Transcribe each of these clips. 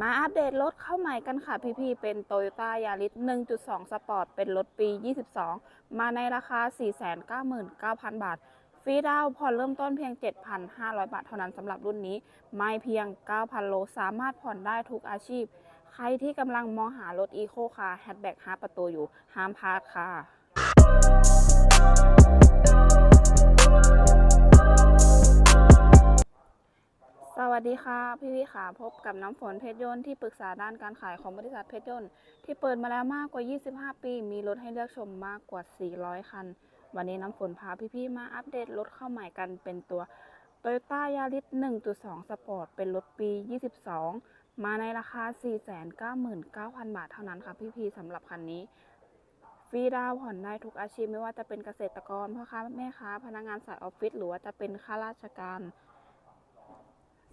มาอัปเดตรถเข้าใหม่กันค่ะพี่ๆเป็น Toyota Yaris 1.2 Sport เป็นรถปี 22 มาในราคา 499,000 บาท ฟรีดาวน์ผ่อนเริ่มต้นเพียง 7,500 บาทเท่านั้นสำหรับรุ่นนี้ ไม่เพียง 9,000 โล สามารถผ่อนได้ทุกอาชีพ ใครที่กำลังมองหารถ Eco Car Hatchback 5ประตูอยู่ ห้ามพลาดค่ะ สวัสดีค่ะ พี่วิขาพบกับน้ำฝนเพชรยนต์ที่ปรึกษาด้านการขายของบริษัทเพชรยนต์ที่เปิดมาแล้วมากกว่า 25 ปี มีรถให้เลือกชมมากกว่า 400 คัน วันนี้น้ำฝนพาพี่ๆมาอัปเดตรถเข้าใหม่กันเป็นตัว Toyota Yaris 1.2 Sport เป็นรถปี 22 มาในราคา 499,000 บาทเท่านั้นค่ะพี่ๆสำหรับคันนี้ฟรีดาวผ่อนได้ทุกอาชีพไม่ว่าจะเป็นเกษตรกรพ่อค้าแม่ค้าพนักงานสายออฟฟิศหรือว่าจะเป็นข้าราชการ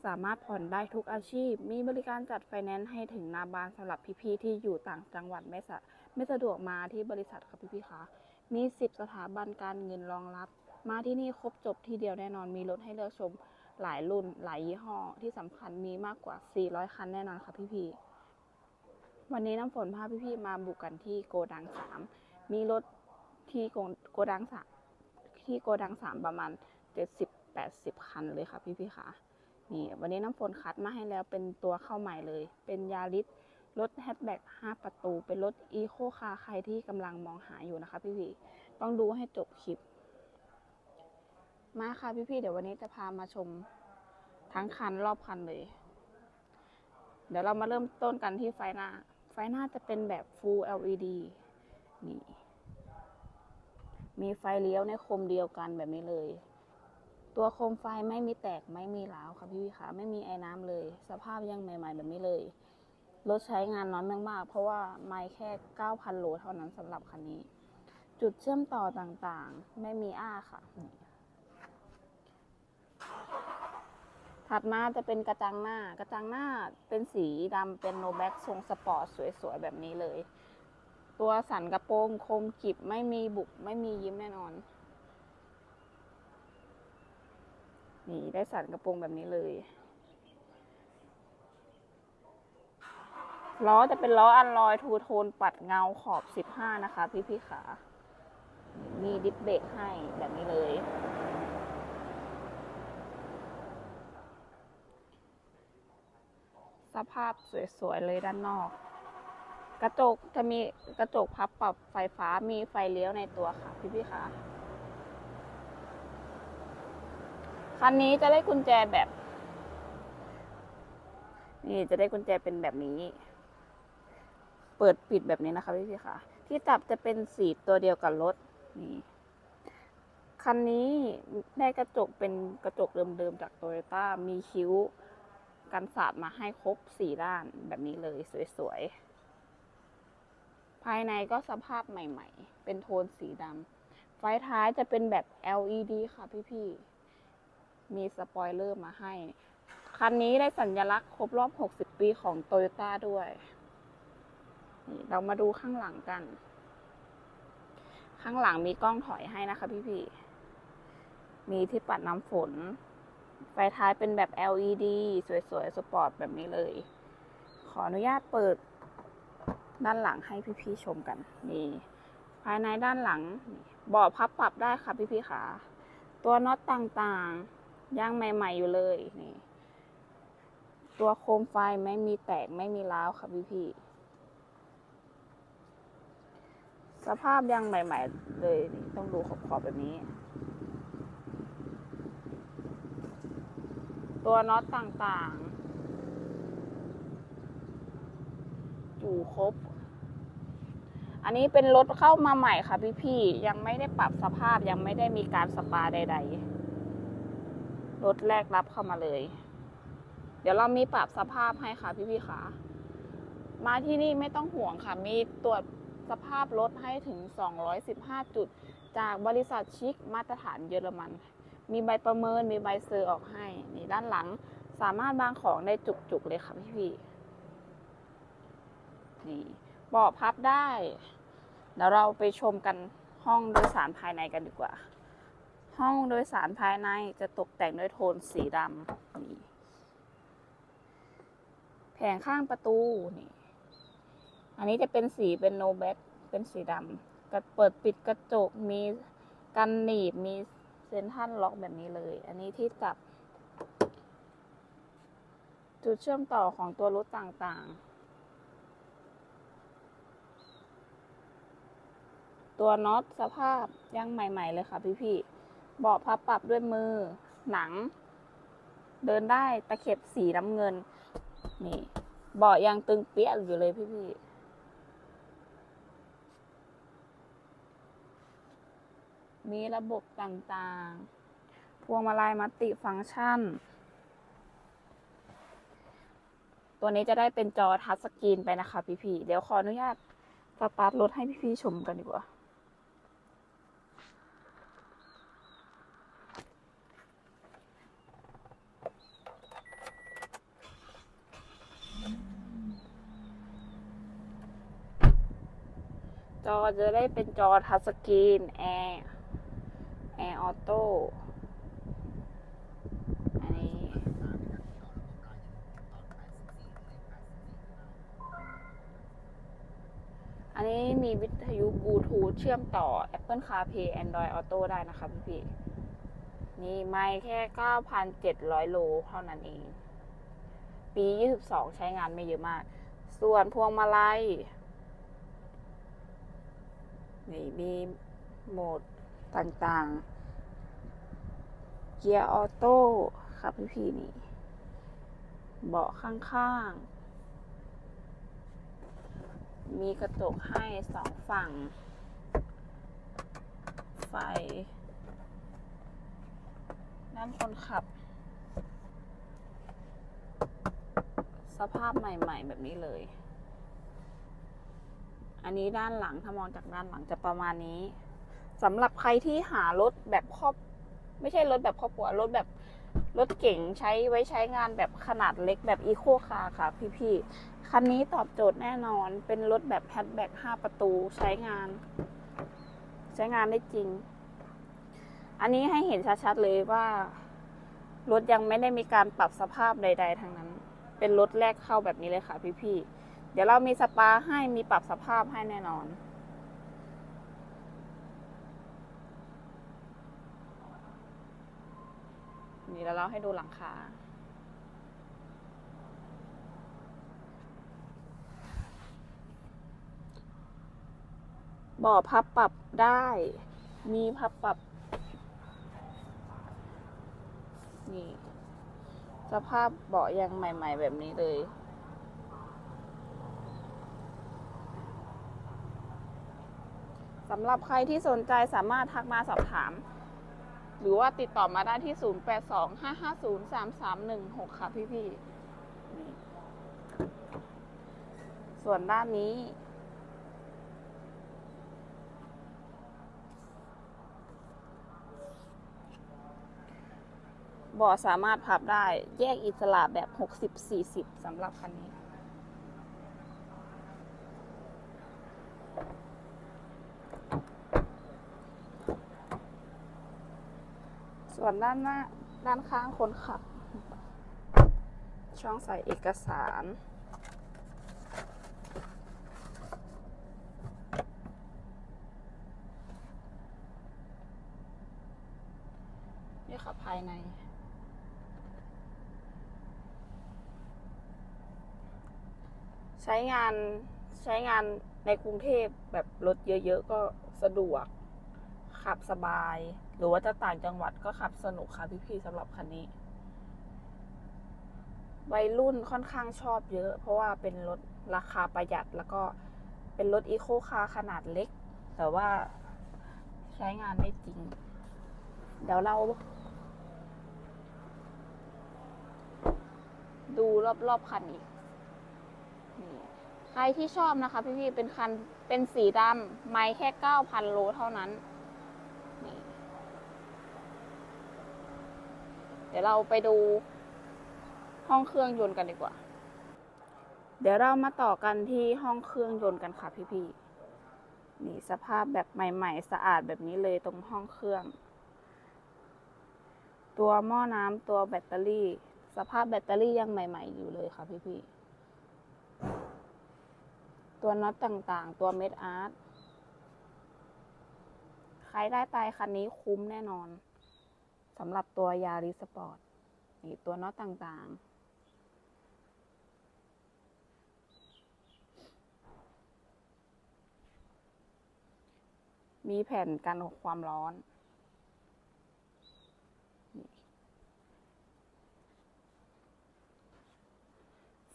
สามารถผ่อนได้ทุกอาชีพ มีบริการจัดไฟแนนซ์ให้ถึงหนาบานสำหรับพี่ๆที่อยู่ต่างจังหวัดไม่สะไม่สะดวกมาที่บริษัทค่ะพี่ๆคะมีสิบสถาบันการเงินรองรับ มาที่นี่ครบจบทีเดียวแน่นอนมีรถให้เลือกชมหลายรุ่น หลายยี่ห้อที่สำคัญมีมากกว่า 400 คันแน่นอนค่ะพี่ๆวันนี้น้ำฝนพาพี่ๆมาบุกกันที่โกดังสามมีรถที่โกดังสที่โกดังสามประมาณ 70-80 คันเลยค่ะพี่ๆค่ะ นี่ วันนี้น้ำฝนคัดมาให้แล้วเป็นตัวเข้าใหม่เลย เป็นยาริสรถแฮชแบ็ก5 ประตู เป็นรถอีโคคาร์ใครที่กำลังมองหาอยู่นะคะพี่พี่ต้องดูให้จบคลิป มาค่ะพี่พี่เดี๋ยววันนี้จะพามาชมทั้งคันรอบคันเลย เดี๋ยวเรามาเริ่มต้นกันที่ไฟหน้า ไฟหน้าจะเป็นแบบ Full LED นี่ มีไฟเลี้ยวในคมเดียวกันแบบนี้เลย ตัวโคมไฟไม่มีแตกไม่มีร้าวค่ะพี่วิขาไม่มีไอ้น้ำเลย สภาพยังใหม่ ๆ แบบนี้เลยรถใช้งานน้อยมากๆ เพราะว่าไม่แค่ 9,000 โลเท่านั้นสำหรับคันนี้ จุดเชื่อมต่อต่างๆ ไม่มีอ้าค่ะ ถัดมาจะเป็นกระจังหน้า กระจังหน้าเป็นสีดำเป็นโนแบ็กทรงสปอร์ตสวยๆ แบบนี้เลย ตัวสันกระโปรงคมกิบไม่มีบุบไม่มียิ้มแน่นอน นี่ได้สันกระโปรงแบบนี้เลยล้อจะเป็นล้ออันลอยทูโทนปัดเงาขอบ 15 นะคะ พี่พี่ขา มีดิสเบรกให้แบบนี้เลย สภาพสวย ๆ เลยด้านนอก กระจกจะมีกระจกพับปรับไฟฟ้ามีไฟเลี้ยวในตัวค่ะ พี่พี่ขา คันนี้จะได้กุญแจแบบ นี่จะได้กุญแจเป็นแบบนี้ เปิดปิดแบบนี้นะคะพี่พี่ค่ะ ที่จับจะเป็นสีตัวเดียวกับรถนี่คันนี้ได้กระจกเป็นกระจกเดิมๆจากโตโยต้ามีคิ้วกันสาดมาให้ครบสี่ด้านแบบนี้เลยสวยๆ ภายในก็สภาพใหม่ ๆ เป็นโทนสีดำไฟท้ายจะเป็นแบบ LED ค่ะพี่ๆ มีสปอยเลอร์มาให้ คันนี้ได้สัญลักษณ์ครบรอบ 60 ปีของโตโยต้าด้วยนี่เรามาดูข้างหลังกัน ข้างหลังมีกล้องถอยให้นะคะพี่ๆมีที่ปัดน้ำฝน ไฟท้ายเป็นแบบ LED สวยๆ สปอร์ตแบบนี้เลย ขออนุญาตเปิดด้านหลังให้พี่ๆชมกันนี่ภายในด้านหลังเบาะพับปรับได้ค่ะพี่ๆขาตัวน็อตต่างๆ ย่างใหม่ ๆ อยู่เลยนี่ตัวโคมไฟไม่มีแตกไม่มีร้าวค่ะพี่ๆสภาพยังใหม่ ๆ เลยนี่ต้องดูขอบๆแบบนี้ ตัวน็อตต่างๆ อยู่ครบอันนี้เป็นรถเข้ามาใหม่ค่ะพี่ๆ ยังไม่ได้ปรับสภาพยังไม่ได้มีการสปาใด ๆ รถแรกรับเข้ามาเลย เดี๋ยวเรามีปรับสภาพให้ค่ะพี่ๆค่ะมาที่นี่ไม่ต้องห่วงค่ะ มีตรวจสภาพรถให้ถึง 215 จุด จากบริษัทชิคมาตรฐานเยอรมัน มีใบประเมิน มีใบเซอร์ออกให้ นี่ด้านหลังสามารถวางของได้จุกๆเลยค่ะพี่ๆนี่เบาะพับได้ เดี๋ยวเราไปชมกันห้องโดยสารภายในกันดีกว่า ห้องโดยสารภายในจะตกแต่งด้วยโทนสีดำนี่แผงข้างประตูนี่ อันนี้จะเป็นสีเป็นโนแบ็เป็นสีดำกระเปิดปิดกระจกมีกันหนีบมีเซนทันล็อกแบบนี้เลย อันนี้ที่จับ จุดเชื่อมต่อของตัวรถต่างๆ ตัวน็อตสภาพยังใหม่ ๆ เลยค่ะพี่ๆ เบาะพับปรับด้วยมือ หนัง เดินได้ตะเข็บสีน้ำเงิน นี่ เบาะยังตึงเปี้ยอยู่เลยพี่ๆมีระบบต่างๆ พวงมาลัยมัลติฟังก์ชัน ตัวนี้จะได้เป็นจอทัชสกรีนไปนะคะพี่ๆเดี๋ยวขออนุญาตสตาร์ทรถให้พี่ๆชมกันดีกว่า จอจะได้เป็นจอทัชสกรีนแอร์แอร์ออโต้อันนี้อันนี้มีวิทยุบลูทูธเชื่อมต่อ Apple CarPlay Android Auto ได้นะคะพี่พี่ๆนี่ไม่แค่ 9,700 โลเท่านั้นเอง ปี 22 ใช้งานไม่เยอะมาก ส่วนพวงมาลัย นี่มีโหมดต่างๆ เกียร์ออโต้ครับพี่พี่ๆนี่ เบาะข้างๆ มีกระจกให้สองฝั่ง ไฟด้านคนขับ สภาพใหม่ๆแบบนี้เลย อันนี้ด้านหลังถ้ามองจากด้านหลังจะประมาณนี้สำหรับใครที่หารถแบบครอบ ไม่ใช่รถแบบครอบครัวรถแบบรถเก๋งใช้ไว้ใช้งานแบบขนาดเล็กแบบอีโคคาร์ค่ะพี่ๆ คันนี้ตอบโจทย์แน่นอน เป็นรถแบบแฮชแบ็กห้าประตูใช้งาน ใช้งานได้จริง อันนี้ให้เห็นชัดๆเลยว่า รถยังไม่ได้มีการปรับสภาพใด ๆทั้งนั้น เป็นรถแรกเข้าแบบนี้เลยค่ะพี่ๆ เดี๋ยวเรามีสปาให้มีปรับสภาพให้แน่นอนนี่แล้วเราให้ดูหลังคาบ่อพับปรับได้ มีพับปรับ นี่ สภาพเบาะยังใหม่ ๆ แบบนี้เลย สำหรับใครที่สนใจสามารถทักมาสอบถาม หรือว่าติดต่อมาได้ที่ 0825503316 ค่ะพี่พี่ๆส่วนด้านนี้บาะสามารถพับได้แยกอิสระแบบ 60-40สำหรับคันนี้ ส่วนด้านหน้าด้านข้างคนขับ ช่องใส่เอกสาร นี่ค่ะภายในใช้งานใช้งานในกรุงเทพแบบรถเยอะ ๆ ก็สะดวก ขับสบาย หรือว่าจะต่างจังหวัดก็ขับสนุกค่ะพี่ๆสำหรับคันนี้วัยรุ่นค่อนข้างชอบเยอะ เพราะว่าเป็นรถราคาประหยัดแล้วก็เป็นรถอีโคคาร์ขนาดเล็ก แต่ว่าใช้งานได้จริง เดี๋ยวเราดูรอบๆคันอีกนี่ใครที่ชอบนะคะพี่ๆเป็นคันเป็นสีดำไม่แค่เก้าพันโลเท่านั้นเดี๋ยวเราไปดูห้องเครื่องยนต์กันดีกว่า เดี๋ยวเรามาต่อกันที่ห้องเครื่องยนต์กันค่ะพี่ๆ นี่สภาพแบบใหม่ ๆ สะอาดแบบนี้เลยตรงห้องเครื่อง ตัวหม้อน้ำตัวแบตเตอรี่ สภาพแบตเตอรี่ยังใหม่ ๆ อยู่เลยค่ะพี่ๆ ตัวน็อตต่างๆ ตัวเม็ดอาร์ต ใครได้ไปคันนี้คุ้มแน่นอน สำหรับตัวยาริสปอร์ตนี่ตัวน็อตต่างๆมีแผ่นกันความร้อน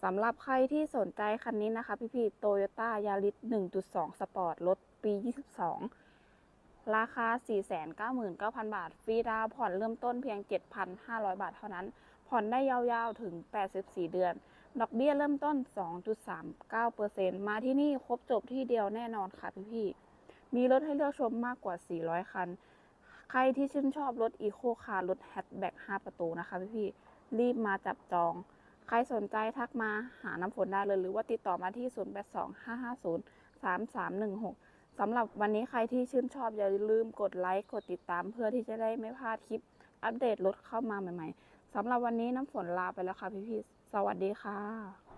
สำหรับใครที่สนใจคันนี้นะคะ พี่ๆโตโยต้ายาริส1.2 สปอร์ตรถปี 22 ราคา 499,000 บาท ฟรีดาวผ่อนเริ่มต้นเพียง 7,500 บาทเท่านั้น ผ่อนได้ยาวๆ ถึง 84 เดือน ดอกเบี้ยเริ่มต้น 2.39%มาที่นี่ครบจบที่เดียวแน่นอนค่ะพี่ๆ มีรถให้เลือกชมมากกว่า 400 คัน ใครที่ชื่นชอบรถอีโคคาร์รถแฮชแบ็ก5 ประตูนะคะพี่ๆ รีบมาจับจอง ใครสนใจทักมาหาน้ำฝนได้เลย หรือว่าติดต่อมาที่ 0825503316 สำหรับวันนี้ใครที่ชื่นชอบอย่าลืมกดไลค์กดติดตาม เพื่อที่จะได้ไม่พลาดคลิปอัปเดตรถเข้ามาใหม่ ๆสำหรับวันนี้น้ำฝนลาไปแล้วค่ะพี่ๆสวัสดีค่ะ